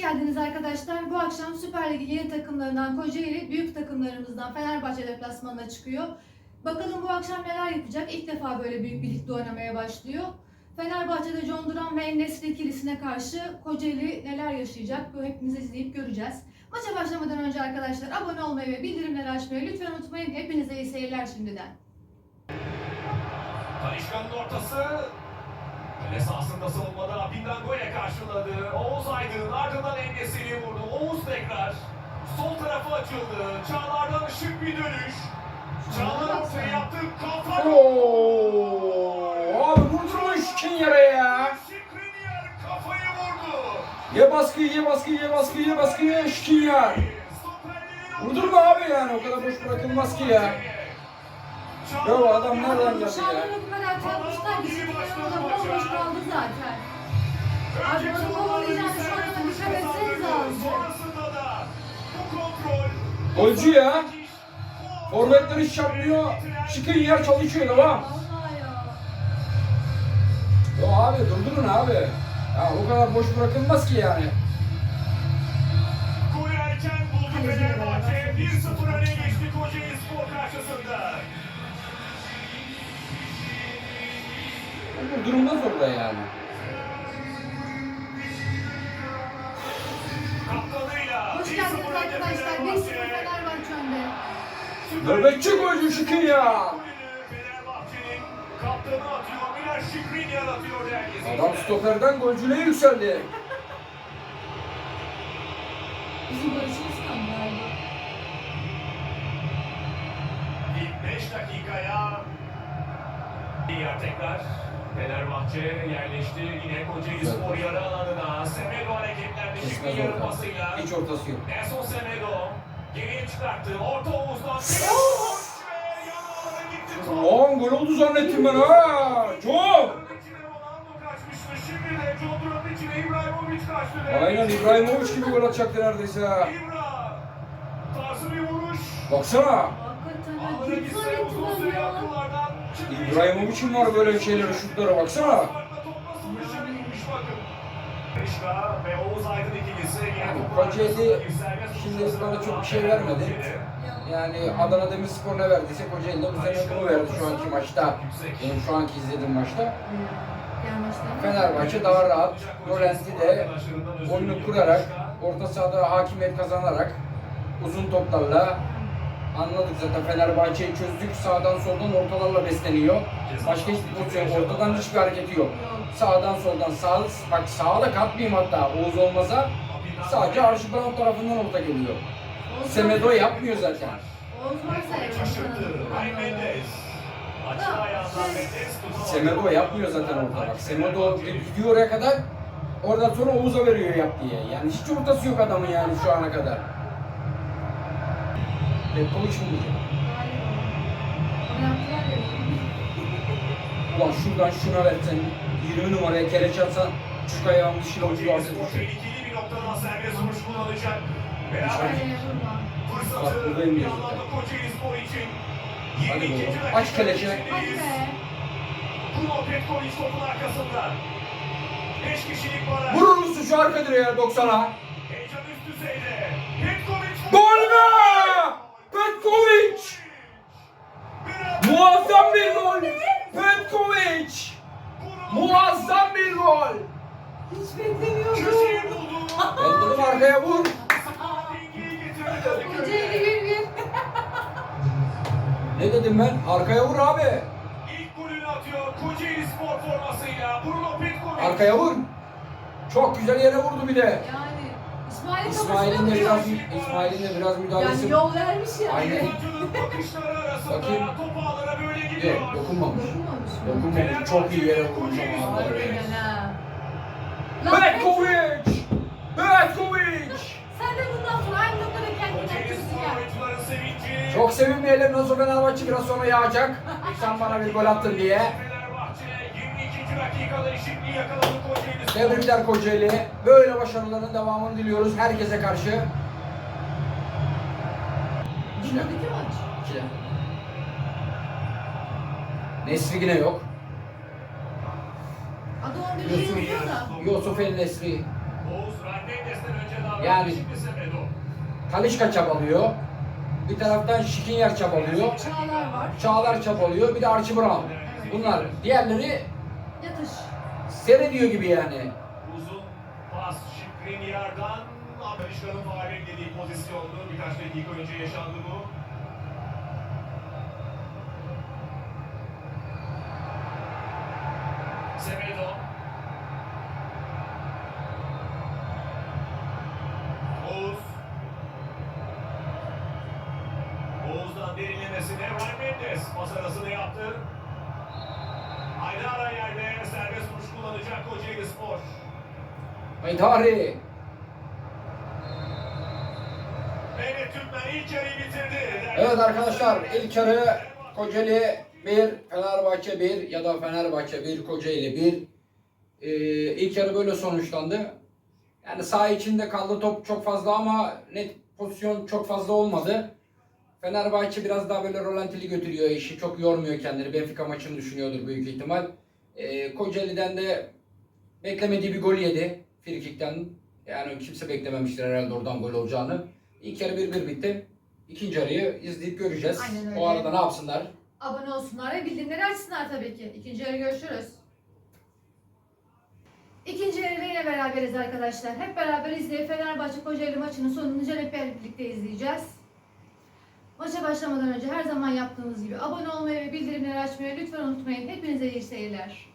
geldiniz arkadaşlar. Bu akşam Süper Lig'in yeni takımlarından Kocaeli, büyük takımlarımızdan Fenerbahçe deplasmanına çıkıyor. Bakalım bu akşam neler yapacak? İlk defa böyle büyük bir ligde oynamaya başlıyor. Fenerbahçe'de John Duran ve Enes'li ikilisine karşı Kocaeli neler yaşayacak? Bu hepimiz izleyip göreceğiz. Maça başlamadan önce arkadaşlar abone olmayı ve bildirimleri açmayı lütfen unutmayın. Hepinize iyi seyirler şimdiden. Talişka'nın ortası. Kale sahasında savunmada Pindango'ya karşıladı. Oğuz Aydın ardından engesini vurdu. Oğuz tekrar. Sol tarafı açıldı. Çağlar'dan ışık bir dönüş. Çağlar ortaya yaptı. Kafa Oo, abi vurdurmuş kim yere ya? Şikriniyar kafayı vurdu. Ye baskıyı, ye baskıyı, ye baskıyı, ye şikin ya. Stoperlerin Vurdurma abi yani, o kadar boş bırakılmaz ki ya. Ya o adam nereden geldi ya? Bu kadar çarpmışlar ki şimdi o da bomboş kaldı zaten. Abi onu kovalayacağını şu anda dikkat bu kontrol. Golcü ya. Forvetler iş yapmıyor. Şikin yer çalışıyor devam. Vallahi ya. Ya abi durdurun abi. Ya o kadar boş bırakılmaz ki yani. Erken buldu Fenerbahçe. 1-0 öne geçti Kocaeli Spor karşısında. Durdurulmaz orada yani. Kaptanıyla Hoş 1-0 geldiniz arkadaşlar. 1-0 Fenerbahçe. Önde. Nöbetçi golcü Şikin ya. Adam stoperden golcüne yükseldi. Bizim barışımız tam galiba. İlk 5 dakikaya Diğer tekrar Fenerbahçe yerleşti. Yine Kocaeli Spor yarı alanına. Semedo hareketlendi. Kesmez Şikriniyar'ın orta. pasıyla. Hiç ortası yok. Nelson Semedo geriye çıkarttı. Orta omuzdan. Lan gol oldu zannettim ben ha. Çok. İçine Ronaldo kaçmıştı. Şimdi de John Duran'ın içine İbrahimovic kaçtı. ve- Aynen İbrahimovic gibi gol atacaktı neredeyse. ha. Baksana. Hakikaten ha. Ağlara Git gitse uzun süre ya. İbrahimovic'in var böyle şeyleri şutlara baksana. Kocaeli şimdi bana çok bir şey vermedi. Yani Adana Demirspor ne verdiyse Kocaeli de bu sene bunu verdi şu anki maçta. Benim şu anki izlediğim maçta. Fenerbahçe daha rahat. Rolenti de oyunu kurarak, orta sahada hakimiyet kazanarak, uzun toplarla anladık zaten Fenerbahçe'yi çözdük. Sağdan soldan ortalarla besleniyor. Başka hiçbir pozisyon, ortadan hiçbir hareketi yok. Sağdan soldan, sağ, bak sağa da katmayayım hatta Oğuz olmasa sadece Arşi Brown tarafından orta geliyor. Semedo yapmıyor zaten. Semedo yapmıyor zaten orta bak. Semedo gidiyor oraya kadar oradan sonra Oğuz'a veriyor yap diye. Yani hiç ortası yok adamın yani şu ana kadar. Mi diyecek? Ulan şuradan şuna versen 20 numaraya kereç atsan şu ayağın dışına ucu Spor düşür. tehlikeli bir noktadan serbest vuruş kullanacak. Beraber fırsatı buradayım bir ya anlamda zaten. Kocaeli Spor için. Hadi 22. bakalım. dakika Aç be. Bruno Petkovic topun arkasında. 5 kişilik para. Vurur musun şu arka direğe 90'a? Heyecan üst düzeyde. Petkovic Gol be! Petkovic! Muazzam bir gol! Petkovic! Muazzam bir gol! Hiç beklemiyordum. Dedim arkaya vur. Ne dedim ben? Arkaya vur abi. İlk golünü atıyor Kocaeli Spor formasıyla. Bruno Petkovic. Arkaya vur. Çok güzel yere vurdu bir de. Yani İsmail'in İsmail'in de biraz. İsmail'in de biraz müdahalesi. Yani yol vermiş ya. Aynen. Bakayım. Yok, dokunmamış. Dokunmamış mı? Dokunmamış. Çok iyi yere vurmuş ama. Harbiden ha. Lan Petkovic! Petkovic! Sen de bundan sonra aynı noktada kendini Spor ya. Çok sevinmeyelim nasıl Fenerbahçe biraz sonra yağacak. Sen bana bir gol attın diye. Tebrikler Kocaeli. Böyle başarıların devamını diliyoruz herkese karşı. Maç. İkide. Nesri yine yok. Adı 11'de yazıyor da. Yusuf El Nesri. Yani-. Talişka çabalıyor. Bir taraftan Şikinyer çabalıyor. Çağlar var. Çağlar çabalıyor. Bir de Archie Brown. Bunlar. Diğerleri Yatış. seyrediyor gibi yani. Uzun pas Şikrinyar'dan Amerika'nın faal beklediği pozisyondu. Birkaç dakika önce yaşandı bu. Semedo. Kocaeli Spor. Haydari. Mehmet Türkmen ilk yarıyı bitirdi. Evet arkadaşlar ilk yarı Kocaeli 1, Fenerbahçe 1 ya da Fenerbahçe 1, Kocaeli 1. Ee, ilk yarı böyle sonuçlandı. Yani saha içinde kaldı top çok fazla ama net pozisyon çok fazla olmadı. Fenerbahçe biraz daha böyle rolantili götürüyor işi. Çok yormuyor kendini. Benfica maçını düşünüyordur büyük ihtimal. Ee, Kocaeli'den de beklemediği bir gol yedi. Frikik'ten. Yani kimse beklememiştir herhalde oradan gol olacağını. İlk yarı 1-1 bitti. İkinci yarıyı izleyip göreceğiz. Aynen öyle. O arada ne yapsınlar? Abone olsunlar ve bildirimleri açsınlar tabii ki. İkinci yarı görüşürüz. İkinci yarıda yine beraberiz arkadaşlar. Hep beraber izleyip Fenerbahçe Kocaeli maçının sonunu hep birlikte izleyeceğiz. Maça başlamadan önce her zaman yaptığımız gibi abone olmayı ve bildirimleri açmayı lütfen unutmayın. Hepinize iyi seyirler.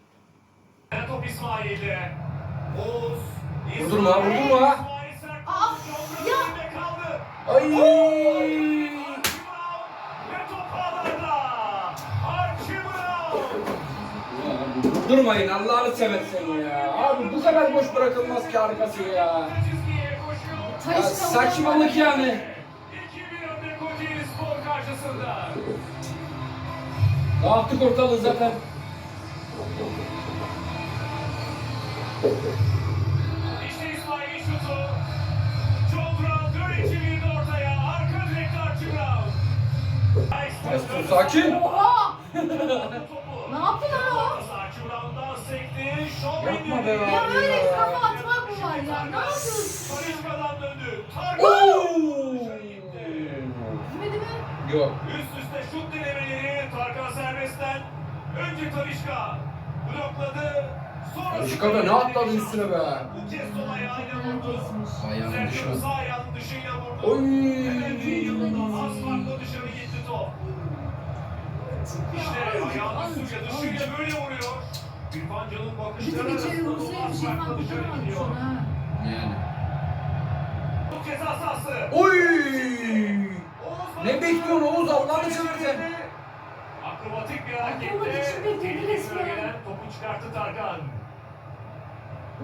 Top İsmail'de. Oğuz. Vurdurma, İsmail. vurdurma. Vurdu. ya. Ay! Durmayın Allah'ını seversen ya. Abi bu kadar boş bırakılmaz ki arkası ya. Ya saçmalık yani. 2-1 önde Kocaeli Spor karşısında. Dağıttık ortalığı zaten. İşte İsmail'in şutu. John Brown dön içeriğinde ortaya. Arka direkte Archie Brown. Mesut sakin. Oha! Ne yaptı lan o? Archie Brown'dan sekti. Şov Yapma indirdi. be Ya abi böyle ya. kafa atmak mı var ya? Ne yapıyorsun? Talisca'dan döndü. Tarık. Oo! Gitmedi mi? Yok. Üst üste şut denemeleri Tarkan Serbest'ten. Önce Talişka blokladı. Sonra Talişka da ne atladı üstüne be? Bu kez sol ayağıyla vurdu. Ayağının vurdu. Oy! Hemen yanından az farkla dışarı gitti top. İşte ayağının dışıyla dışıyla böyle vuruyor. İrfan Can'ın bakışları arasında az İrfan dışarı gidiyor. Yani. Bu ceza sahası. Oy! Ne bekliyorsun Oğuz Allah'ını seversen? Akrobatik bir hareketle için bekledi tehlike resmen. bölgeden topu çıkarttı Tarkan.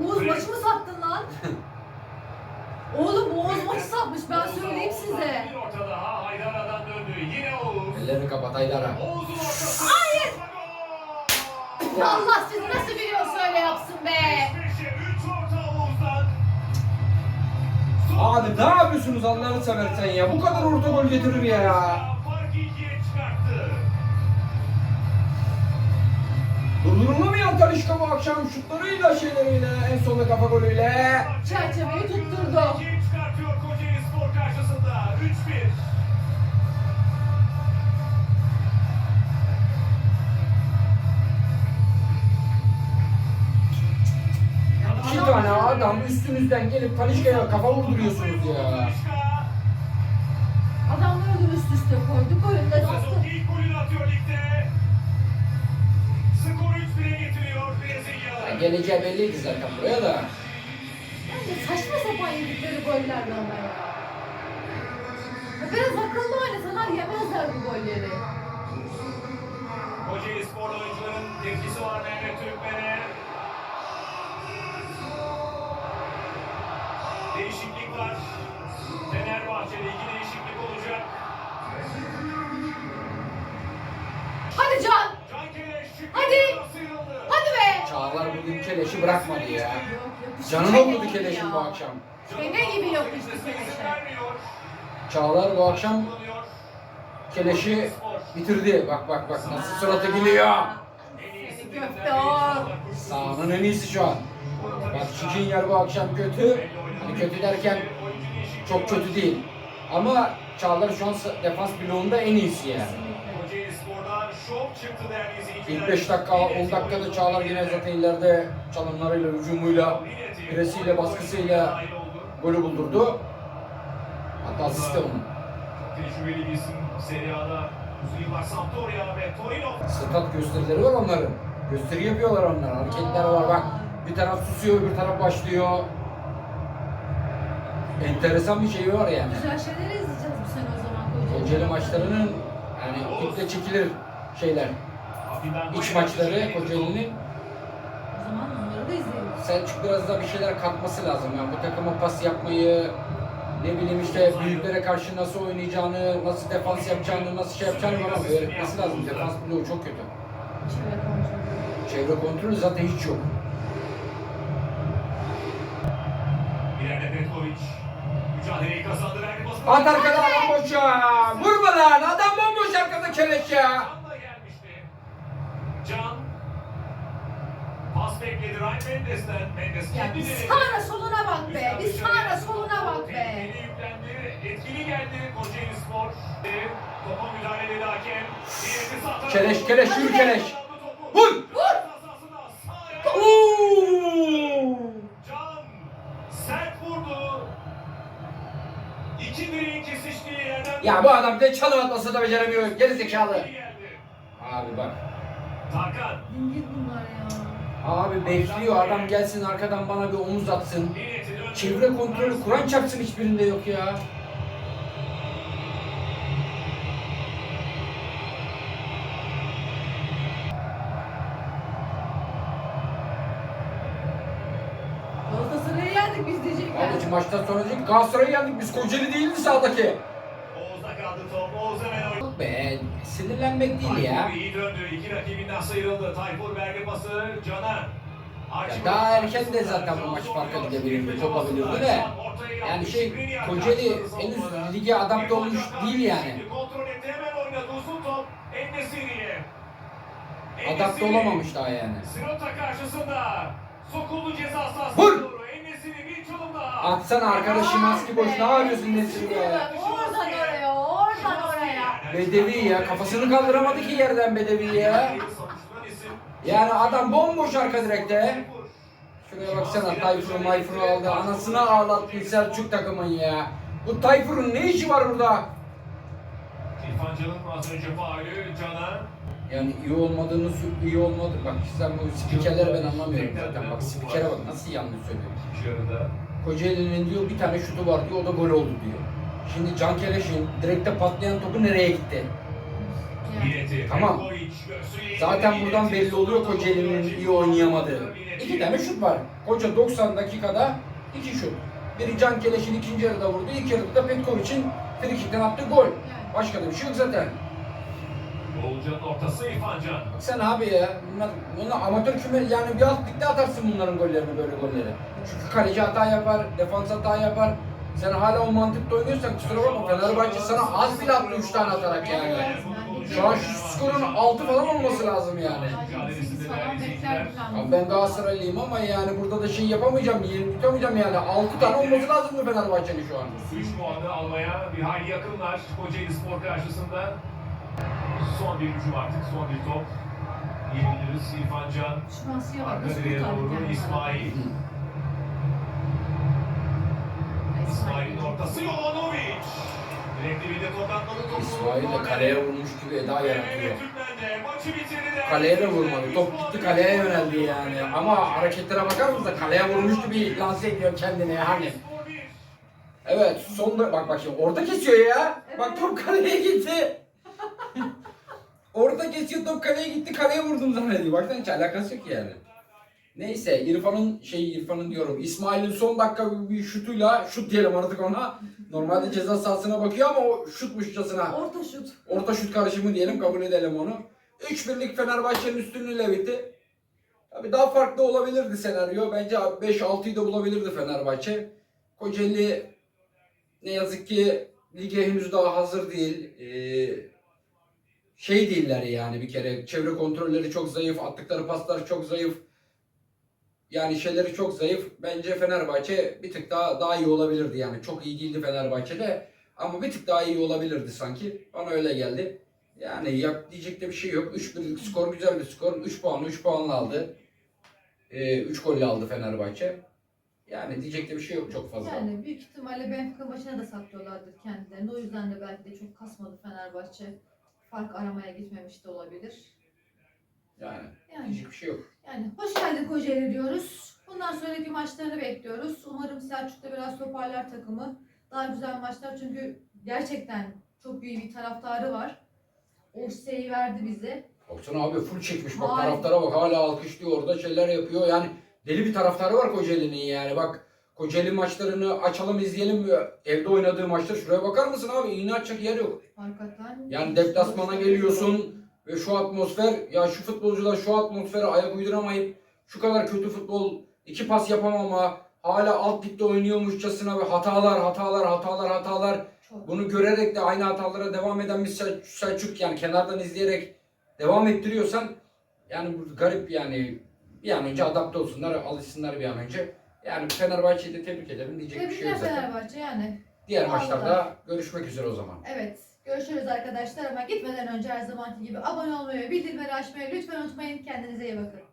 Oğuz maçı mı sattın lan? Oğlum Oğuz maçı satmış ben söyleyeyim size. Bir orta daha Haydara'dan döndü. Yine Oğuz. Ellerini kapat Haydar'a. Oğuz'un ortası. Hayır! Allah siz nasıl biliyorsa öyle yapsın be. 5'e 3 orta Oğuz'dan. Abi ne yapıyorsunuz Allah'ını seversen ya? Bu kadar orta gol getirir ya. Durdurulamayan Talişka bu akşam şutlarıyla şeyleriyle en sonunda kafa golüyle. Çerçeveyi tutturdu. İkiye çıkartıyor Kocaeli Spor karşısında. 3-1. İki tane adam üstünüzden gelip Talişka'ya kafa vurduruyorsunuz ya. Adamları üst üste koyduk golünde Sezon attı. ilk golünü atıyor ligde. Skoru 3-1'e getiriyor Brezilya. Ya geleceği belliydi zaten buraya da. Bence saçma sapan yedikleri goller de ama ya. Ya Biraz akıllı oynasalar yemezler bu golleri. Kocaeli Spor oyuncuların tepkisi var Mehmet Türkmen'e. Be! Çağlar bugün keleşi bırakmadı ya. Yok, çekemedi okudu keleşin bu akşam. Fene gibi yapıştı İzin keleşe. Çağlar bu akşam keleşi bitirdi. Bak bak bak nasıl suratı gülüyor. Köfte o. Sahanın en iyisi şu an. Bak Şikiner bu akşam kötü. Hani kötü derken çok kötü değil. Ama Çağlar şu an defans bloğunda en iyisi yani. İlk 5 dakika, 10 dakikada Çağlar yine zaten ileride çalımlarıyla, hücumuyla, presiyle, baskısıyla golü buldurdu. Hatta asist de onun. Tecrübeli bir isim Serie A'da uzun yıllar Sampdoria ve Torino. Stat gösterileri var onların. Gösteri yapıyorlar onlar. Hareketler var bak. Bir taraf susuyor, bir taraf başlıyor. Enteresan bir şey var yani. Güzel şeyler izleyeceğiz bu sene o zaman. Kocaeli maçlarının yani iple çekilir şeyler. İç maçları Kocaeli'nin O zaman onları da izleyelim. Selçuk biraz da bir şeyler katması lazım. Yani bu takıma pas yapmayı, ne bileyim işte büyüklere karşı nasıl oynayacağını, nasıl defans yapacağını, nasıl şey yapacağını bana öğretmesi lazım. Defans bloğu çok kötü. Çevre kontrolü. Çevre kontrolü zaten hiç yok. İleride Petkovic. Mücadeleyi kazandı. Verdi. At arkada adam boş ya. Vurma lan. Adam bomboş arkada keleş ya. Can da gelmişti. Can. Pas bekledi Ryan Mendes'ten. Mendes Ya bir sağına soluna bak be. Bir sağına soluna bak be. Tehlikeli yüklendi. Etkili geldi Kocaeli Spor. Topa müdahale edildi hakem. Keleş, keleş, yürü keleş. Vur. Vur. Can sert vurdu. İki direğin kesiştiği yerden... Ya bu adam de çalım atması da beceremiyor. Geri zekalı. Abi bak. Tarkan. Abi bekliyor adam gelsin arkadan bana bir omuz atsın. Çevre kontrolü Kur'an çarpsın hiçbirinde yok ya. Galatasaray'ı yendik biz diyecekler. Abi maçtan sonra diyecek Galatasaray'ı yendik biz Kocaeli değildi sahadaki. Sinirlenmek değil ya. Tayfur iyi döndü. İki rakibinden sıyrıldı. Tayfur verdi pası Can'a. Ya daha erken de zaten bu maç farka gidebilirdi, kopabilirdi de. Yani şey, Kocaeli henüz lige adapte olmuş değil yani. Adapte olamamış daha yani. Sirota karşısında. Sokuldu ceza sahasına Vur! Atsana arkadaşım maske boş ne yapıyorsun Nesrin Şuraya ya? bak, Oradan oraya, oradan oraya. Bedevi ya kafasını kaldıramadı ki yerden Bedevi ya. Yani adam bomboş arka direkte. Şuraya baksana Tayfur'u Mayfur'u aldı. Anasını ağlattı Selçuk takımın ya. Bu Tayfur'un ne işi var burada? Yani iyi olmadığını iyi olmadı. Bak sen bu spikerleri ben anlamıyorum zaten. Bak spikere bak nasıl yanlış söylüyor. Kocaeli'nin diyor bir tane şutu var diyor o da gol oldu diyor. Şimdi Can Keleş'in direkte patlayan topu nereye gitti? Yani. Tamam. Zaten buradan belli oluyor Kocaeli'nin iyi oynayamadığı. İki tane şut var. Koca 90 dakikada iki şut. Biri Can Keleş'in ikinci yarıda vurdu. İlk yarıda da Petkovic'in frikikten attığı gol. Başka da bir şey yok zaten. Oğulcan'ın ortası İrfan Can. Sen abi ya, bunlar, bunlar amatör küme yani bir alt ligde atarsın bunların gollerini böyle golleri. Çünkü kaleci hata yapar, defans hata yapar. Sen hala o mantıkta oynuyorsan kusura bakma Fenerbahçe sana az bile attı 3 tane atarak yani. Şu an şu skorun 6 falan olması lazım yani. Sadece 8 falan bekler falan. Abi ben Galatasaraylıyım ama yani burada da şey yapamayacağım, yerini tutamayacağım yani. 6 tane olması lazım mı Fenerbahçe'nin şu an? 3 puanı almaya bir hayli yakınlar Kocaeli Spor karşısında. Son bir hücum artık, son bir top. Diyebiliriz İrfan Can. Arka doğru. İsmail. İsmail'in ortası Jovanovic. Direkt dibinde tokatladı topu. İsmail de kaleye vurmuş gibi eda yaratıyor. Kaleye de vurmadı. Top gitti kaleye yöneldi yani. Ama hareketlere bakar mısın da kaleye vurmuş gibi lanse ediyor kendini yani. Evet sonda bak bak şimdi orada kesiyor ya. Bak top kaleye gitti. orada kesiyor top kaleye gitti kaleye vurdum zannediyor. Bak hiç alakası yok yani. Neyse İrfan'ın şey İrfan'ın diyorum İsmail'in son dakika bir şutuyla şut diyelim artık ona. Normalde ceza sahasına bakıyor ama o şutmuşçasına Orta şut. orta şut karışımı diyelim kabul edelim onu. 3 birlik Fenerbahçe'nin üstünlüğüyle bitti. Tabii daha farklı olabilirdi senaryo. Bence 5-6'yı da bulabilirdi Fenerbahçe. Kocaeli ne yazık ki lige henüz daha hazır değil. Ee, şey değiller yani bir kere. Çevre kontrolleri çok zayıf. Attıkları paslar çok zayıf. Yani şeyleri çok zayıf. Bence Fenerbahçe bir tık daha daha iyi olabilirdi yani. Çok iyi değildi Fenerbahçe'de ama bir tık daha iyi olabilirdi sanki. Bana öyle geldi. Yani yap diyecek de bir şey yok. 3-1'lik skor güzel bir skor. 3 puan 3 puanla aldı. 3 golle aldı Fenerbahçe. Yani diyecek de bir şey yok çok fazla. Yani büyük ihtimalle Benfica maçına da saklıyorlardır kendilerini. O yüzden de belki de çok kasmadı Fenerbahçe. Fark aramaya gitmemiş de olabilir. Yani Yani, diyecek bir şey yok. Yani hoş geldin Kocaeli diyoruz. Bundan sonraki maçlarını bekliyoruz. Umarım Selçuk da biraz toparlar takımı. Daha güzel maçlar çünkü gerçekten çok büyük bir taraftarı var. O şeyi verdi bize. Baksana abi full çekmiş bak Vay. taraftara bak hala alkışlıyor orada şeyler yapıyor yani deli bir taraftarı var Kocaeli'nin yani bak Kocaeli maçlarını açalım izleyelim evde oynadığı maçta şuraya bakar mısın abi iğne açacak yer yok. Hakikaten. Yani deplasmana geliyorsun ve şu atmosfer ya şu futbolcular şu atmosfere ayak uyduramayıp şu kadar kötü futbol iki pas yapamama hala alt ligde oynuyormuşçasına ve hatalar hatalar hatalar hatalar Çok. bunu görerek de aynı hatalara devam eden bir Sel- Selçuk yani kenardan izleyerek devam ettiriyorsan yani bu garip yani bir an önce adapte olsunlar, alışsınlar bir an önce. Yani Fenerbahçe'yi de tebrik ederim diyecek bir şey Tebrikler yok zaten. Fenerbahçe yani. Diğer Aldılar. maçlarda görüşmek üzere o zaman. Evet. Görüşürüz arkadaşlar ama gitmeden önce her zamanki gibi abone olmayı, bildirimleri açmayı lütfen unutmayın. Kendinize iyi bakın.